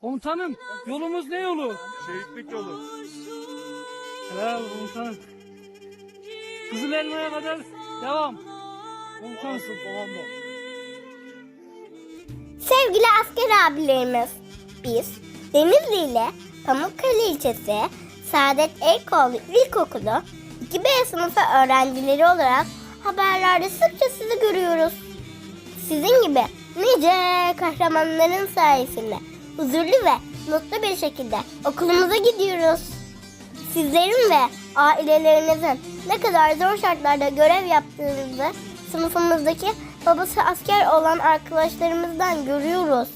Komutanım yolumuz ne yolu? Şehitlik yolu. Helal komutanım. Kızıl elmaya kadar devam. Komutansın komando. Sevgili asker abilerimiz, biz Denizli ile Pamukkale ilçesi Saadet Erkoğlu İlkokulu 2B sınıfı öğrencileri olarak haberlerde sıkça sizi görüyoruz. Sizin gibi nice kahramanların sayesinde huzurlu ve mutlu bir şekilde okulumuza gidiyoruz. Sizlerin ve ailelerinizin ne kadar zor şartlarda görev yaptığınızı sınıfımızdaki babası asker olan arkadaşlarımızdan görüyoruz.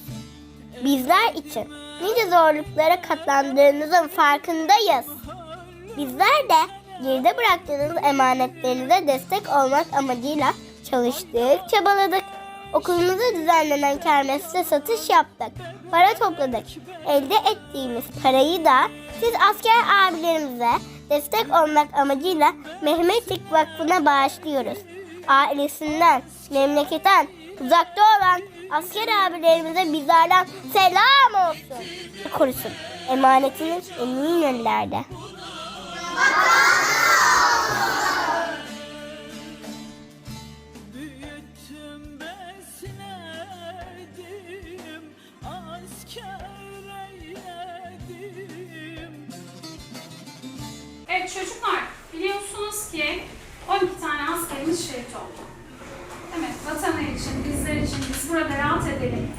Bizler için nice zorluklara katlandığınızın farkındayız. Bizler de geride bıraktığınız emanetlerinize destek olmak amacıyla çalıştık, çabaladık. Okulumuzda düzenlenen kermeste satış yaptık. Para topladık. Elde ettiğimiz parayı da siz asker abilerimize destek olmak amacıyla Mehmetçik Vakfı'na bağışlıyoruz. Ailesinden, memleketten uzakta olan asker abilerimize bizlerden selam olsun. Korusun. Emanetiniz emin ellerde. Evet çocuklar biliyorsunuz ki 12 tane askerimiz şehit oldu. Evet vatanı için, bizler için biz burada rahat edelim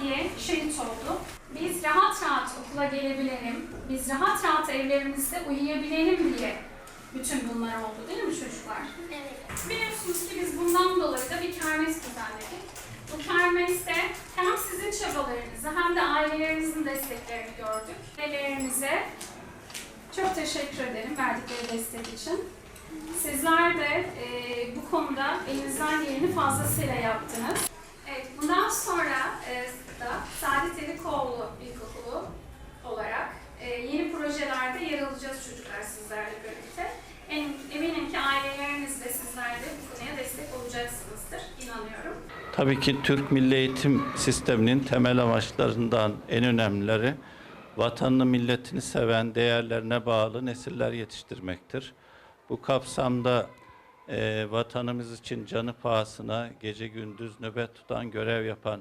diye şehit oldu. Biz rahat rahat okula gelebilelim, biz rahat rahat evlerimizde uyuyabilelim diye bütün bunlar oldu değil mi çocuklar? Evet. Biliyorsunuz ki biz bundan dolayı da bir kermes düzenledik. Bu kermeste hem sizin çabalarınızı hem de ailelerinizin desteklerini gördük. Ailelerimize çok teşekkür ederim verdikleri destek için. Sizler de e, bu konuda elinizden geleni fazlasıyla yaptınız. Evet, bundan sonra e, da Saadet Erikoğlu İlkokulu olarak e, yeni projelerde yer alacağız çocuklar sizlerle birlikte. Em, eminim ki aileleriniz de sizler de bu konuya destek olacaksınızdır, inanıyorum. Tabii ki Türk Milli Eğitim Sistemi'nin temel amaçlarından en önemlileri vatanını, milletini seven, değerlerine bağlı nesiller yetiştirmektir. Bu kapsamda e, vatanımız için canı pahasına gece gündüz nöbet tutan, görev yapan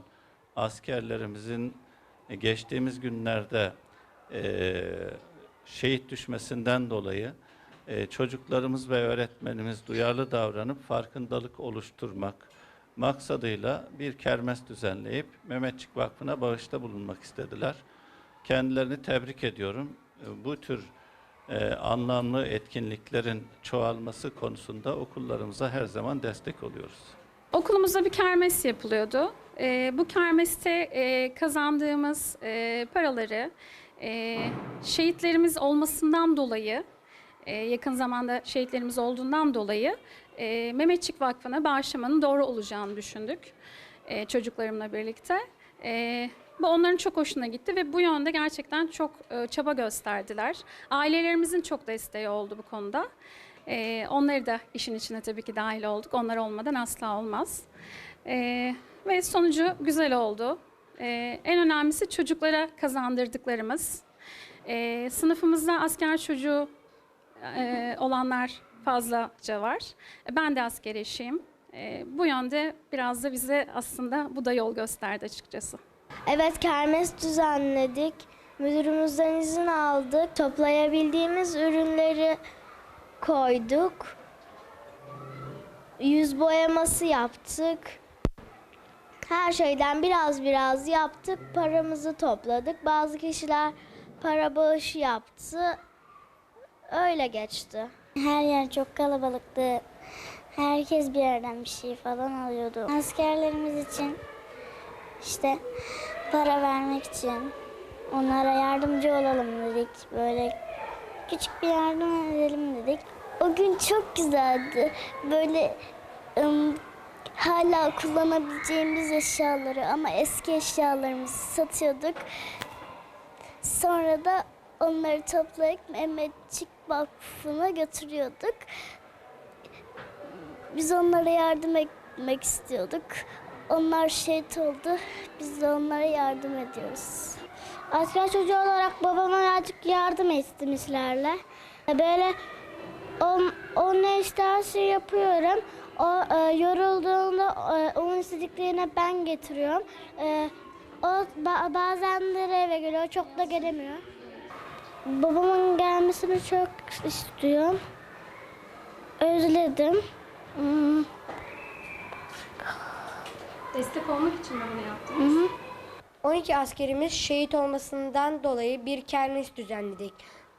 askerlerimizin e, geçtiğimiz günlerde e, şehit düşmesinden dolayı e, çocuklarımız ve öğretmenimiz duyarlı davranıp farkındalık oluşturmak maksadıyla bir kermes düzenleyip Mehmetçik Vakfı'na bağışta bulunmak istediler. Kendilerini tebrik ediyorum. E, Bu tür e, anlamlı etkinliklerin çoğalması konusunda okullarımıza her zaman destek oluyoruz. Okulumuzda bir kermes yapılıyordu. Ee, bu kermeste e, kazandığımız e, paraları e, şehitlerimiz olmasından dolayı, e, yakın zamanda şehitlerimiz olduğundan dolayı e, Mehmetçik Vakfı'na bağışlamanın doğru olacağını düşündük e, çocuklarımla birlikte. E, bu onların çok hoşuna gitti ve bu yönde gerçekten çok e, çaba gösterdiler. Ailelerimizin çok desteği oldu bu konuda. Ee, onları da işin içine tabii ki dahil olduk. Onlar olmadan asla olmaz. Ee, ve sonucu güzel oldu. Ee, en önemlisi çocuklara kazandırdıklarımız. Ee, sınıfımızda asker çocuğu e, olanlar fazlaca var. E, Ben de asker eşiyim. E, bu yönde biraz da bize aslında bu da yol gösterdi açıkçası. Evet kermes düzenledik. Müdürümüzden izin aldık. Toplayabildiğimiz ürünleri koyduk. Yüz boyaması yaptık. Her şeyden biraz biraz yaptık. Paramızı topladık. Bazı kişiler para bağışı yaptı. Öyle geçti. Her yer çok kalabalıktı. Herkes bir yerden bir şey falan alıyordu. Askerlerimiz için işte para vermek için onlara yardımcı olalım dedik. Böyle küçük bir yardım edelim dedik. O gün çok güzeldi. Böyle ım, hala kullanabileceğimiz eşyaları ama eski eşyalarımızı satıyorduk. Sonra da onları toplayıp Mehmetçik Vakfı'na götürüyorduk. Biz onlara yardım etmek istiyorduk. Onlar şehit oldu. Biz de onlara yardım ediyoruz. Asker çocuğu olarak babama birazcık yardım ettim işlerle. Böyle on, o ne isterse yapıyorum. O e, yorulduğunda e, onun istediklerine ben getiriyorum. E, o ba- bazenleri eve geliyor, çok da gelemiyor. Babamın gelmesini çok istiyorum. Özledim. Hmm. Destek olmak için mi bunu yaptınız? 12 askerimiz şehit olmasından dolayı bir kermes düzenledik.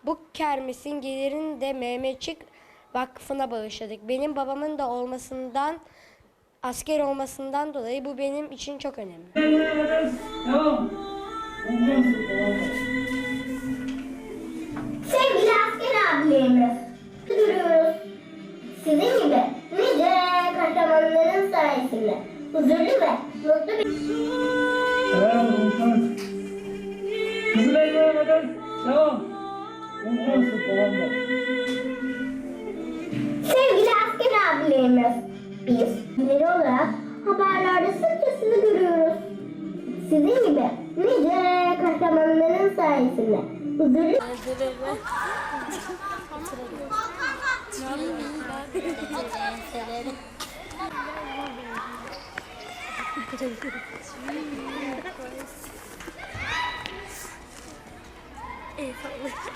Bu kermesin gelirini de Mehmetçik Vakfı'na bağışladık. Benim babamın da olmasından, asker olmasından dolayı bu benim için çok önemli. Devam. Huzurlu ve mutlu bir Devam komutanım. Kızıl elmaya kadar devam. Komutanım komando. Sevgili asker abilerimiz, biz biri olarak haberlerde sıkça sizi görüyoruz. Sizin gibi nice kahramanların sayesinde huzurlu Eyvallah.